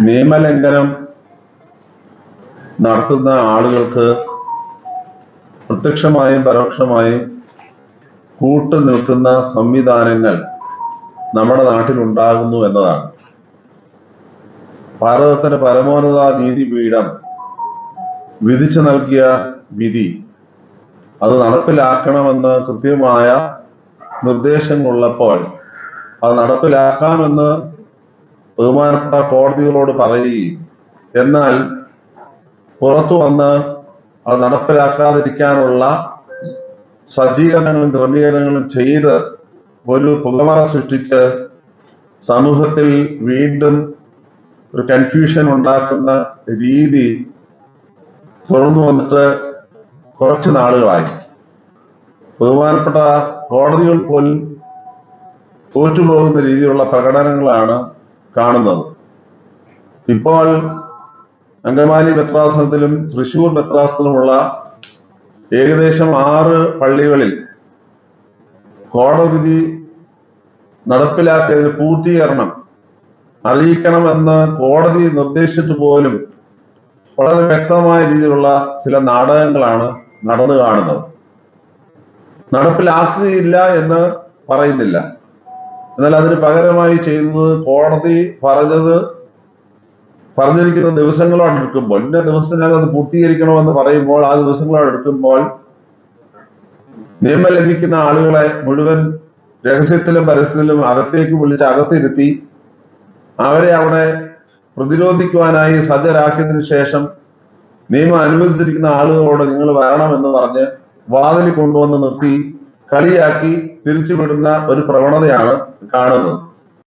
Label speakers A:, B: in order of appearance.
A: നിയമലംഘനം നടത്തുന്ന ആളുകൾക്ക് പ്രത്യക്ഷമായും പരോക്ഷമായും കൂട്ടു നിൽക്കുന്ന സംവിധാനങ്ങൾ നമ്മുടെ നാട്ടിൽ ഉണ്ടാകുന്നു എന്നതാണ്. ഭാരതത്തിന്റെ പരമോന്നത നീതി നീതിപീഠം വിധിച്ചു നൽകിയ വിധി. അത് നടപ്പിലാക്കണമെന്ന് കൃത്യമായ നിർദ്ദേശങ്ങളുള്ളപ്പോൾ അത് നടപ്പിലാക്കാമെന്ന് ബഹുമാനപ്പെട്ട കോടതികളോട് പറയുകയും എന്നാൽ പുറത്തു വന്ന് അത് നടപ്പിലാക്കാതിരിക്കാനുള്ള സജ്ജീകരണങ്ങളും ക്രമീകരണങ്ങളും ചെയ്ത് ഒരു പുകമറ സൃഷ്ടിച്ച് സമൂഹത്തിൽ വീണ്ടും ഒരു കൺഫ്യൂഷൻ ഉണ്ടാക്കുന്ന രീതി തുടർന്നു വന്നിട്ട് കുറച്ച് നാളുകളായി. ബഹുമാനപ്പെട്ട കോടതികൾ പോലും തോറ്റുപോകുന്ന രീതിയിലുള്ള പ്രകടനങ്ങളാണ് കാണുന്നത്. ഇപ്പോൾ അങ്കമാലി മെത്രാസനത്തിലും തൃശൂർ മെത്രാസനത്തിലുമുള്ള ഏകദേശം ആറ് പള്ളികളിൽ കോടതി നടപ്പിലാക്കിയതിന് പൂർത്തീകരണം അറിയിക്കണമെന്ന് കോടതി നിർദ്ദേശിച്ചിട്ട് പോലും വളരെ വ്യക്തമായ രീതിയിലുള്ള ചില നാടകങ്ങളാണ് നടന്നു കാണുന്നത്. നടപ്പിലാക്കുകയില്ല എന്ന് പറയുന്നില്ല. എന്നാൽ അതിന് പകരമായി ചെയ്യുന്നത് കോടതി പറഞ്ഞത് പറഞ്ഞിരിക്കുന്ന ദിവസങ്ങളോട് എടുക്കുമ്പോൾ. ഇന്ന ദിവസത്തിനകം അത് പൂർത്തീകരിക്കണമെന്ന് പറയുമ്പോൾ ആ ദിവസങ്ങളോട് എടുക്കുമ്പോൾ നിയമം ലംഘിക്കുന്ന ആളുകളെ മുഴുവൻ രഹസ്യത്തിലും പരസ്യത്തിലും അകത്തേക്ക് വിളിച്ച് അകത്തിരുത്തി അവരെ അവിടെ പ്രതിരോധിക്കുവാനായി സജ്ജരാക്കിയതിനു ശേഷം നിയമം അനുവദിച്ചിരിക്കുന്ന ആളുകളോട് നിങ്ങൾ വരണമെന്ന് പറഞ്ഞ് വാതിൽ കൊണ്ടുവന്ന് നിർത്തി കളിയാക്കി തിരിച്ചുവിടുന്ന ഒരു പ്രവണതയാണ് കാണുന്നത്.